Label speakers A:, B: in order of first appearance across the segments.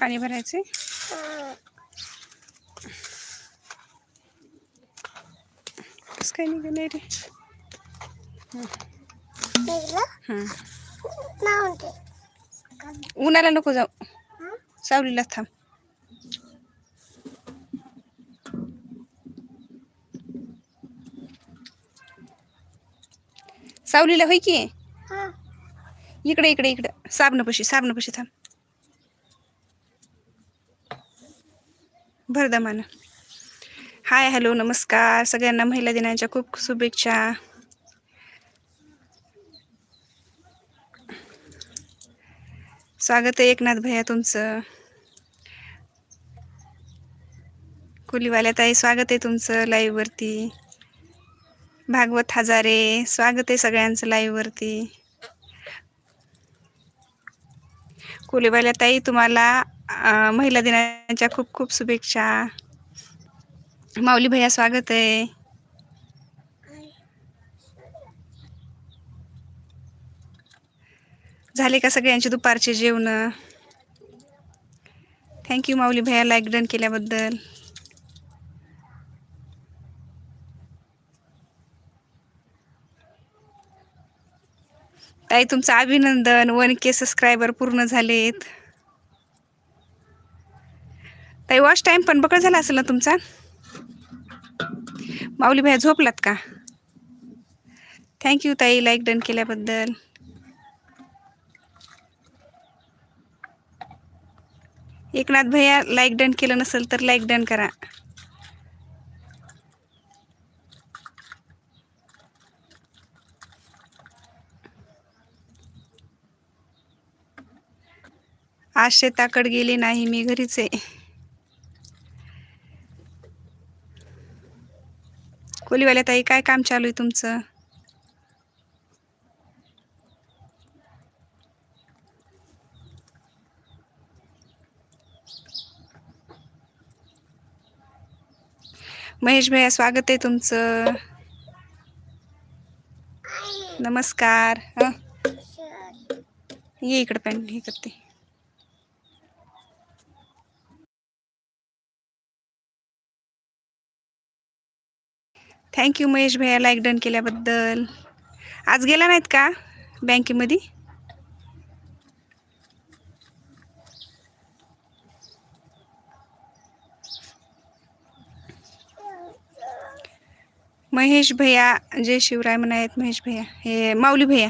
A: पाणी भरायचे? कसं काय निघाले रे? हं. उन्हाला नको जाऊ. सावलीला थांब. सावलीला होय की? इकडे इकडे इकडे. साबणपशी साबणपशी थांब. भरदमानं. हाय हॅलो नमस्कार. सगळ्यांना महिला दिनाच्या खूप शुभेच्छा. स्वागत आहे एकनाथ भैया तुमचं. कुलीवाल्या ताई स्वागत आहे तुमचं लाईव्हवरती भागवत हजारे स्वागत आहे सगळ्यांचं लाईव्हवरती कुलीवाल्या ताई तुम्हाला महिला दिनाच्या खूप खूप शुभेच्छा. माऊली भैया स्वागत आहे. झाले का सगळ्यांचे दुपारचे जेवण? थँक्यू माऊली भैया लाईक डन केल्याबद्दल. ताई तुमचं अभिनंदन वन के सबस्क्रायबर पूर्ण झालेत. ताई वॉश टाईम पण बकळ झाला असेल ना तुमचा? माऊली भैया झोपलात का? थँक्यू ताई लाईक डन केल्याबद्दल. एकनाथ भैया लाईक डन केलं नसेल तर लाईक डन करा. आज शेताकड गेली नाही मी घरीच आहे. कोलीवाल्या ताई काय काम चालू आहे तुमचं? महेश भैया स्वागत आहे तुमचं. नमस्कार. ये इकडं पॅन हे करते. थँक्यू महेश भैया लाईक डन केल्याबद्दल. आज गेला नाहीत का बँकेमध्ये? महेश भैया जय शिवराय म्हणायत महेश भैया. हे माऊली भैया.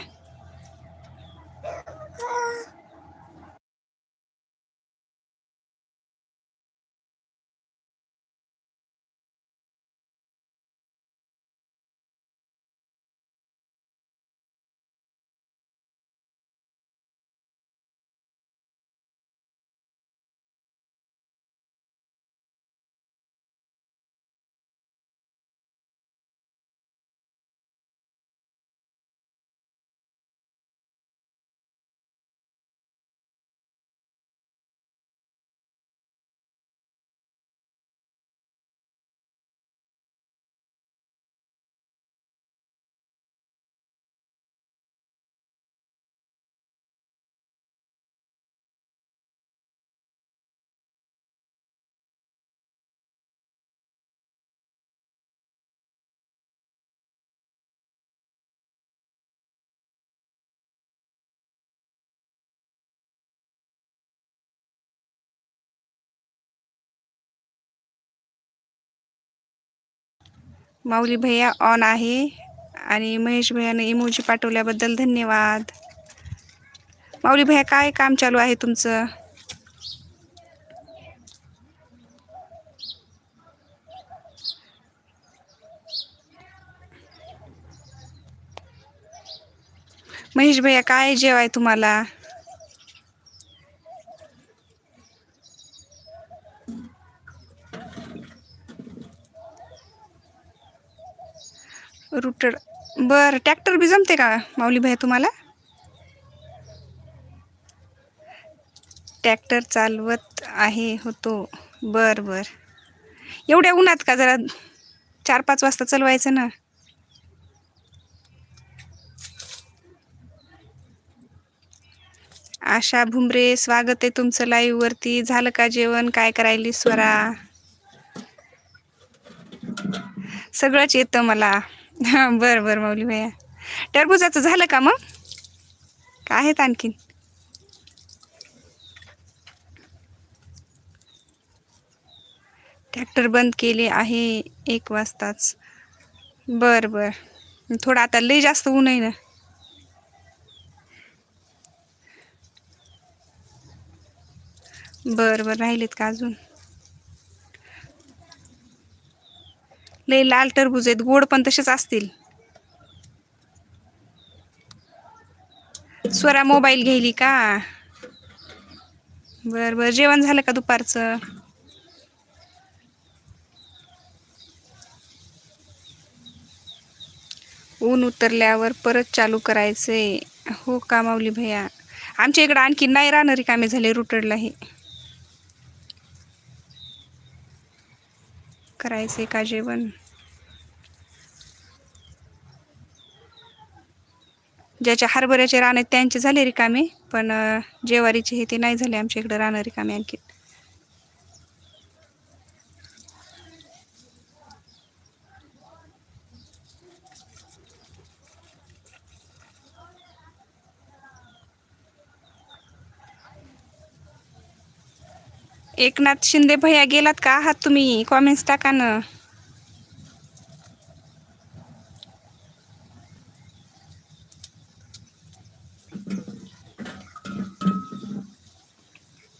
A: माऊली भैया ऑन आहे. आणि महेश भैयाने इमोजी पाठवल्याबद्दल धन्यवाद. माऊली भैया काय काम चालू आहे तुमचं? महेश भैया काय जेवाय तुम्हाला? रुटर बरं ट्रॅक्टर बी जमते का माऊली भाई तुम्हाला? ट्रॅक्टर चालवत आहे होतो. बर बर. एवढ्या उन्हात का जरा चार पाच वाजता चालवायचं ना? आशा भुमरे स्वागत आहे तुमचं लाईव्ह वरती. झालं का जेवण? काय करायली स्वरा? सगळंच येतं मला. हां बरं बरं माऊली भैया. टरबुजाचं झालं का मग? का आहेत आणखीन? ट्रॅक्टर बंद केले आहे एक वाजताच. बरं बरं. थोडं आता लई जास्त ऊन आहे ना. बरं बरं राहिलेत का अजून? लई लाल टरबूज आहेत गोड पण तसेच असतील. स्वरा मोबाईल घ्यायली का? बरं बरं. जेवण झालं का दुपारचं? ऊन उतरल्यावर परत चालू करायचंय हो का माऊली भैया? आमच्या इकडं आणखी नाही राहणार कामे झाले रुटडला हे. करायचंय का जेवण? ज्याच्या हरभऱ्याचे रान आहेत त्यांचे झाले रिकामे पण जेवारीचे हे ते नाही झाले आमच्या इकडं राहणार रिकामे आणखी एकनाथ शिंदे भैया गेलात का? आहात तुम्ही? कॉमेंट्स टाका ना.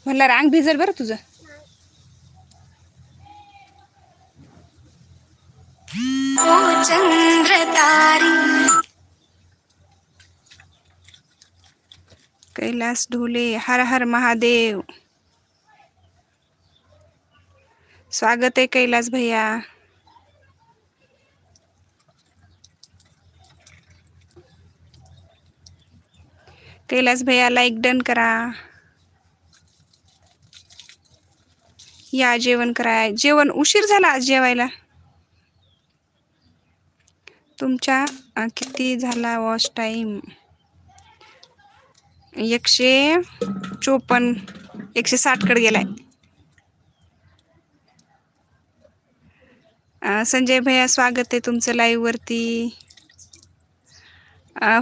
A: म्हणलं रांग भिजल बरं तुझं. कैलास ढोले हर हर महादेव. स्वागत आहे कैलास भैया. कैलास भैया लाईक डन करा. या जेवण कराय जेवण उशीर झाला आज जेवायला. तुमच्या किती झाला वॉच टाईम? एकशे चोपन्न एकशे साठकडे गेलाय. संजय भैया स्वागत आहे तुमचं लाईव्ह वरती.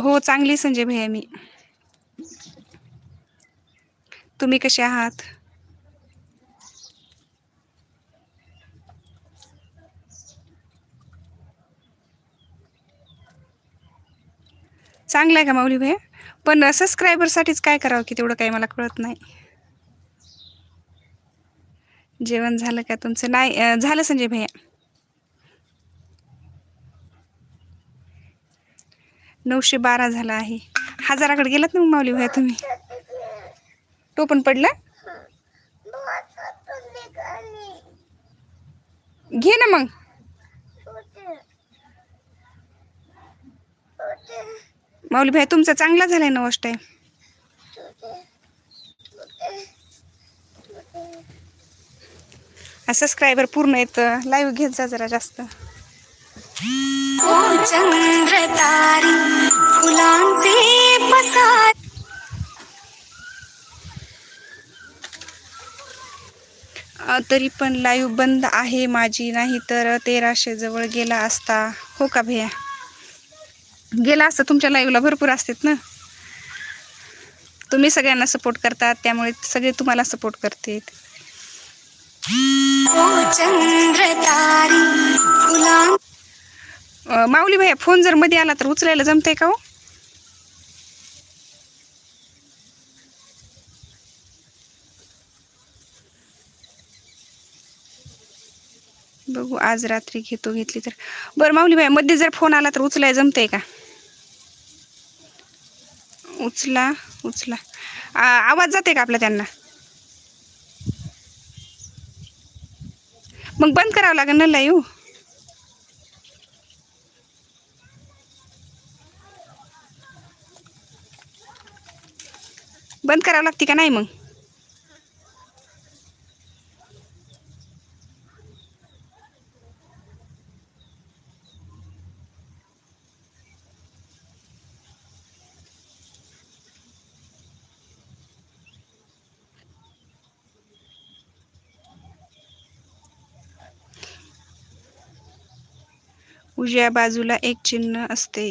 A: हो चांगली संजय भैया मी. तुम्ही कसे आहात? चांगलं आहे का माऊली भैया पण सबस्क्रायबरसाठीच काय करावं की तेवढं काही मला कळत नाही. जेवण झालं का तुमचं? नाही झालं संजय भैया. नऊशे बारा झाला आहे. हजाराकडे गेलात ना मग माऊली भैया तुम्ही? टोपण पडला? घे ना मग. माऊली भाई तुमचा चांगला झालाय ना वॉश टाईम सबस्क्रायबर पूर्ण येतं. लाईव्ह घेत जा जरा जास्त.
B: तरी
A: पण लाईव्ह बंद आहे माझी. नाही तर तेराशे जवळ गेला असता. हो का भैया? गेला असता तुमच्या लाईव्हला भरपूर असतात ना? तुम्ही सगळ्यांना सपोर्ट करतात त्यामुळे सगळे तुम्हाला सपोर्ट अ, माऊली भैया फोन जर मध्ये आला तर उचलायला जमतंय का हो? बघू. आज रात्री घेतो घेतली तर. बरं माऊली भाई मध्ये जर फोन आला तर उचलाय जमतंय का? उचला उचला. आ, आवाज जाते का आपला त्यांना? मग बंद करावं लागेल ना लाईव्ह बंद करावं लागते का नाही मग? उजव्या बाजूला एक चिन्ह असते.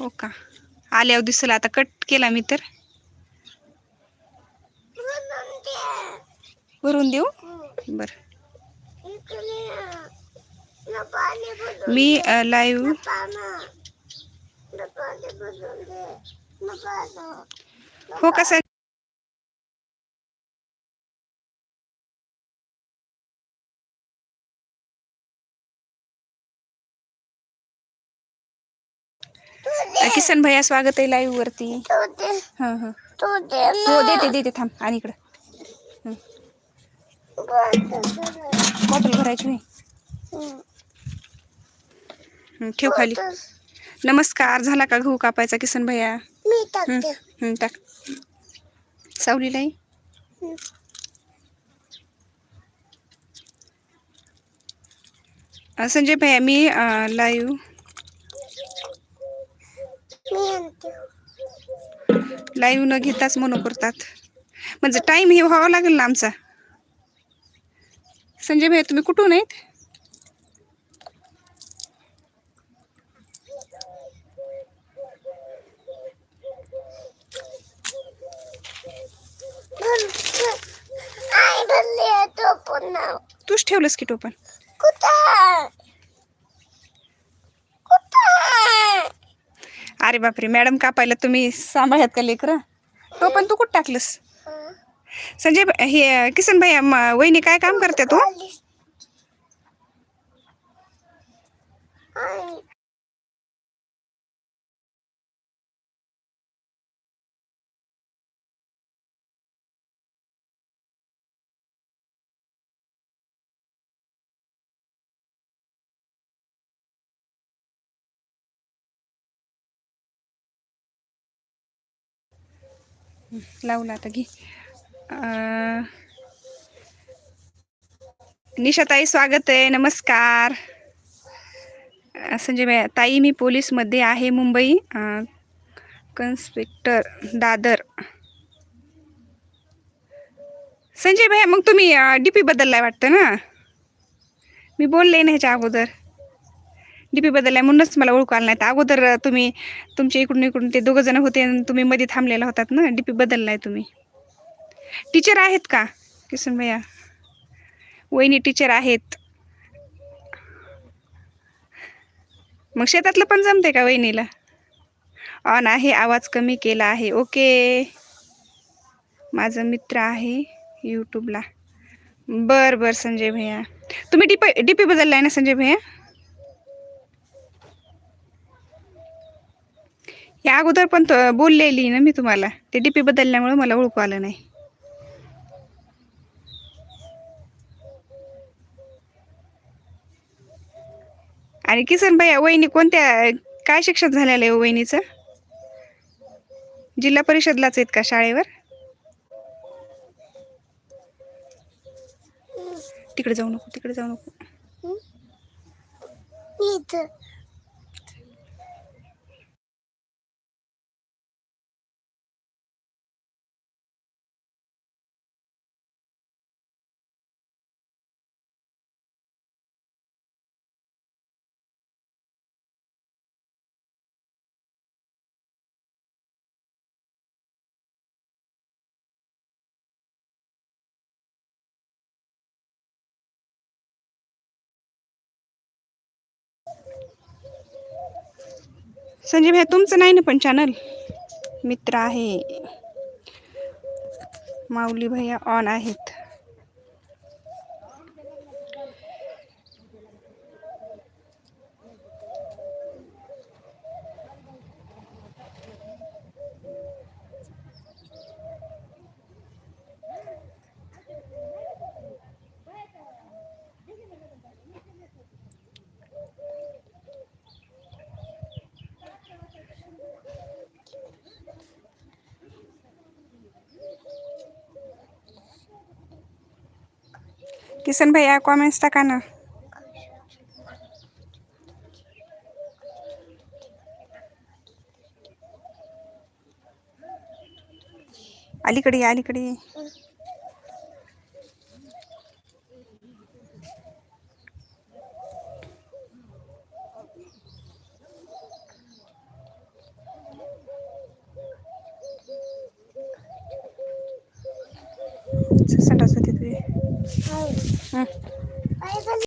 A: हो का? आल्यावर दिसला. आता कट केला मी तर. भरून देऊ? बर. मी लाईव्ह हो का सर किसन भैया स्वागत आहे लाईव्ह वरती. हां हां. हो देते देते थांब. आणि इकडं. बॉटल भरायची नाही हं, ठेव खाली. नमस्कार झाला का गहू कापायचा किसन भैया? टाक. सावलीलाही अं, संजय भैया मी लाईव्ह
B: मी आणते
A: लाईव्ह न घेताच म्हणू करतात. म्हणजे टाईम हे व्हावा लागेल ना आमचा. संजय भैया तुम्ही कुठून आहेत? तूच ठेवलंस की टोपण?
B: कुठं आहे?
A: अरे बापरे मॅडम कापायला तुम्ही सांभाळ्यात का लेकरं? पण तू कुठं टाकलंस? संजय हे किसन भाई वहिनी काय काम करते तू? लावला आता घे. निशाताई स्वागत आहे, नमस्कार. संजय ताई, मी पोलीसमध्ये आहे मुंबई. कन्स्पेक्टर दादर. संजय भैया, मग तुम्ही डी पी बदललाय वाटतं ना? मी बोलले ना ह्याच्या अगोदर. डी पी बदललाय म्हणूनच मला ओळखू आला नाही तर अगोदर तुम्ही तुमच्या इकडून इकडून ते दोघं जण होते आणि तुम्ही मध्ये थांबलेला होतात ना? डी पी बदललाय तुम्ही. टीचर आहेत का? किसन भैया वहिनी टीचर आहेत. मग शेतातलं पण जमते का वहिनीला? ऑन आहे आवाज कमी केला आहे. ओके. माझा मित्र आहे यूट्यूबला बर बर संजय भैया. तुम्ही डीपी डीपी बदललाय ना संजय भैया? या अगोदर पण बोललेली ना मी तुम्हाला. ते डीपी बदलल्यामुळे मला ओळखू आलं नाही. आणि किसन भाई वहिनी कोणत्या काय शिक्षण झालेलं आहे हो वहिनीचं? जिल्हा परिषदलाच आहेत का शाळेवर? तिकडे जाऊ नको तिकडे जाऊ नको.
B: संजीव हे
A: संजय भैया तुमचं नाही ना पण चॅनल मित्र आहे. माऊली भैया ऑन आहेत. किसन भैया कॉमेंट्स टाका ना अलीकडे अलीकडे.